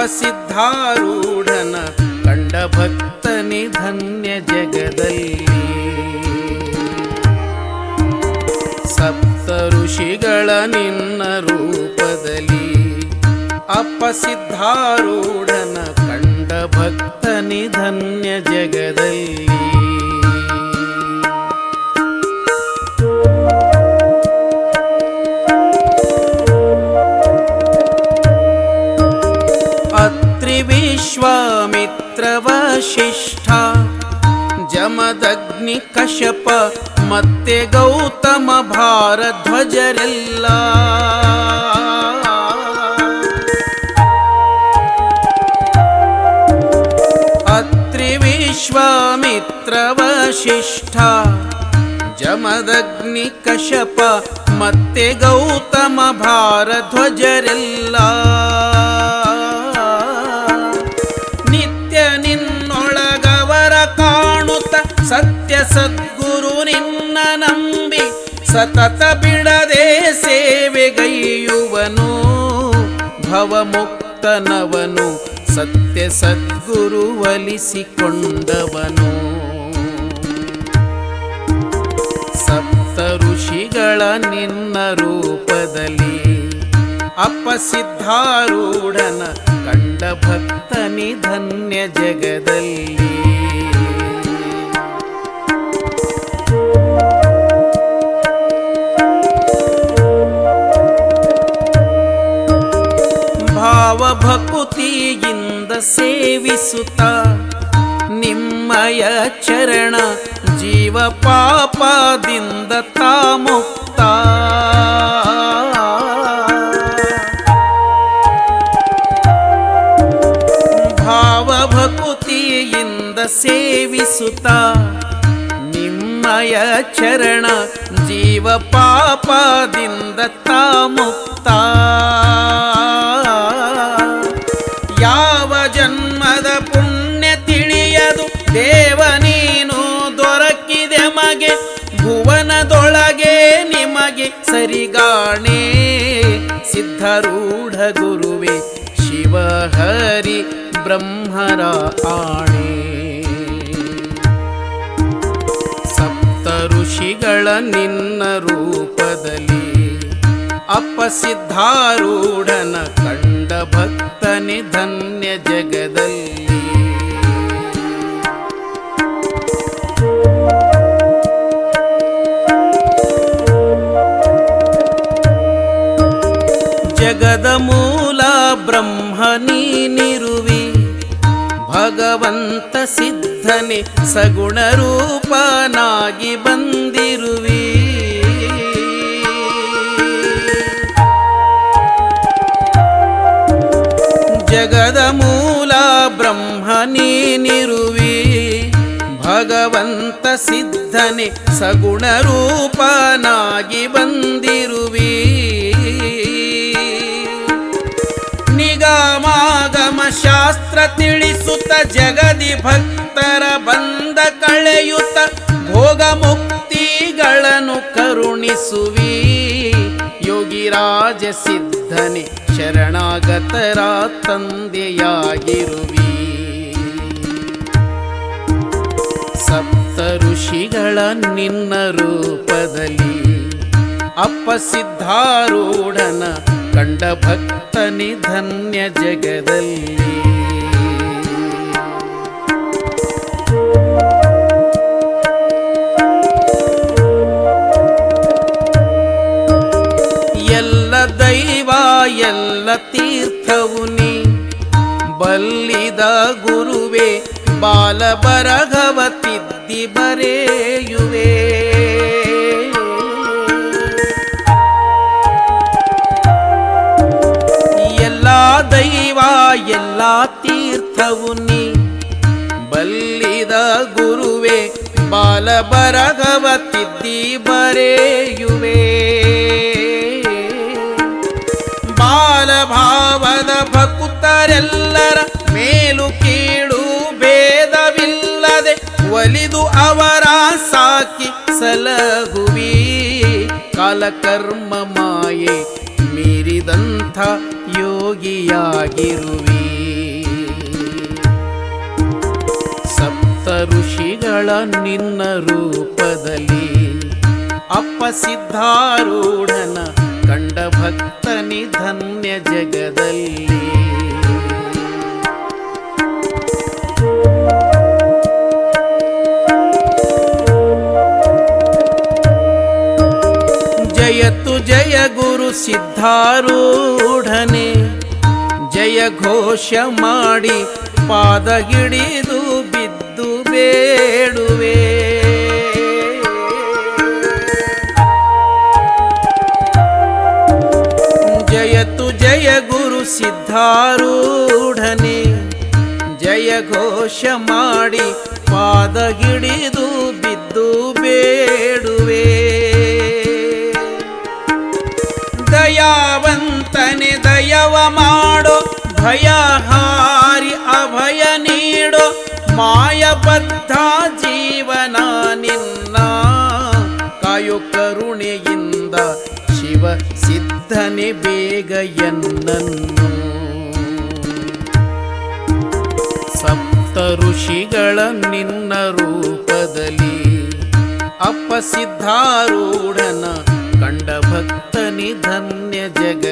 ಅಪಸಿದ್ಧಾರೂಢನ ಕಂಡ ಭಕ್ತನಿ ಧನ್ಯ ಜಗದಲ್ಲಿ. ಸಪ್ತ ಋಷಿಗಳ ನಿನ್ನ ರೂಪದಲ್ಲಿ ಅಪಸಿದ್ಧಾರೂಢನ ಕಂಡ ಭಕ್ತನಿ ಧನ್ಯ ಜಗದಲ್ಲಿ. ವಶಿಷ್ಠ ಜಮದಗ್ನಿ ಕಶಪ ಮತ್ತೆ ಗೌತಮ ಭಾರಧ್ವಜರೆಲ್ಲ. ಅತ್ರಿ ವಿಶ್ವಾಮಿತ್ರವಶಿಷ್ಠ. ಜಮದಗ್ನಿ ಕಶಪ ಮತ್ತೆ ಗೌತಮ ಭಾರಧ್ವಜರೆಲ್ಲ. ಸತತ ಬಿಡದೆ ಸೇವೆಗೈಯುವನು, ಭವಮುಕ್ತನವನು, ಸತ್ಯ ಸದ್ಗುರು ಒಲಿಸಿಕೊಂಡವನು. ಸಪ್ತ ಋಷಿಗಳ ನಿನ್ನ ರೂಪದಲ್ಲಿ ಅಪಸಿದ್ಧಾರೂಢನ ಕಂಡ ಭಕ್ತನಿ ಧನ್ಯ ಜಗದಲ್ಲಿ. ಭಾವಭಕುತಿಯಿಂದ ಸೇವಿಸುತ್ತ ನಿಮ್ಮಯ ಚರಣ ಜೀವ ಪಾಪದಿಂದ ತಾ ಮುಕ್ತ ಭಾವಭಕುತಿಯಿಂದ ಸೇವಿಸುತ್ತ ನಿಮ್ಮಯ ಚರಣ ಜೀವ ಪಾಪದಿಂದ ನಿಮಗೆ ಸರಿಗಾಣೆ. ಸಿದ್ಧರೂಢ ಗುರುವೆ, ಶಿವಹರಿ ಬ್ರಹ್ಮರ ಆಣೆ. ಸಪ್ತ ಋಷಿಗಳ ನಿನ್ನ ರೂಪದಲ್ಲಿ ಅಪಸಿದ್ಧಾರೂಢನ ಕಂಡ ಭಕ್ತನಿ ಧನ್ಯ ಜಗದಲ್ಲಿ. ಸಿದ್ಧನೆ ಸಗುಣ ರೂಪನಾಗಿ ಬಂದಿರುವಿ. ಜಗದ ಮೂಲ ಬ್ರಹ್ಮ ನೀನಿರುವಿ. ಭಗವಂತ ಸಿದ್ಧನೆ ಸಗುಣ ರೂಪನಾಗಿ ಬಂದಿರುವಿ. ನಿಗಮಾಗಮ ಶಾಸ್ತ್ರ ತಿಳಿಸುತ್ತ ಜಗದಿ ಭಕ್ತರ ಬಂದ ಕಳೆಯುತ್ತ ಭೋಗ ಮುಕ್ತಿಗಳನ್ನು ಕರುಣಿಸುವಿ. ಯೋಗಿರಾಜ ಸಿದ್ಧನೆ ಶರಣಾಗತರ ತಂದೆಯಾಗಿರುವಿ. ಸಪ್ತ ಋಷಿಗಳ ನಿನ್ನ ರೂಪದಲ್ಲಿ ಅಪಸಿದ್ಧಾರೂಢನ ಕಂಡ ಭಕ್ತನಿ ಧನ್ಯ ಜಗದಲ್ಲಿ. ಬಲ್ಲಿದ ಗುರುವೆ, ಬಾಲ ಬರಗವ ತಿದ್ದಿ ಬರೆಯುವೆ. ಎಲ್ಲ ದೈವ, ಎಲ್ಲ ತೀರ್ಥವು ನೀ ಬಲ್ಲಿದ ಗುರುವೆ, ಬಾಲ ಬರಗವ ತಿದ್ದಿ ಬರೆಯುವೆ. ಬಾಲಭಾವದ ಭಕ್ತರೆಲ್ಲರ ಹಾಕಿ ಸಲಹುವಿ. ಕಾಲಕರ್ಮ ಮಾಯೆ ಮೀರಿದಂಥ ಯೋಗಿಯಾಗಿರುವಿ. ಸಪ್ತ ಋಷಿಗಳ ನಿನ್ನ ರೂಪದಲ್ಲಿ ಅಪ್ಪ ಸಿದ್ಧಾರೂಢನ ಕಂಡ ಭಕ್ತನಿ ಧನ್ಯ ಜಗದಲ್ಲಿ. ಸಿದ್ಧಾರೂಢನೆ ಜಯ ಘೋಷ ಮಾಡಿ ಪಾದ ಹಿಡಿದು ಬಿದ್ದು ಬೇಡುವೆ. ಜಯತು ಜಯ ಗುರು ಸಿದ್ಧಾರೂಢನೆ ಜಯ ಘೋಷ ಮಾಡಿ ಪಾದ ಹಿಡಿದು ಬಿದ್ದು ಬೇಡುವೆ. ದಯಾವಂತನೆ ದಯವ ಮಾಡೋ, ಭಯಹಾರಿ ಅಭಯ ನೀಡೋ. ಮಾಯಬದ್ಧ ಜೀವನ ನಿನ್ನ ಕಾಯು ಕರುಣೆಯಿಂದ ಶಿವ ಸಿದ್ಧನೆ ಬೇಗ ಎನ್ನನ್ನು. ಸಪ್ತ ಋಷಿಗಳ ನಿನ್ನ ರೂಪದಲ್ಲಿ ಅಪ್ಪ ಸಿದ್ಧಾರೂಢನ ಕಂಡ ಭಕ್ತನಿ ಧನ್ಯ ಜಗದಲ್ಲಿ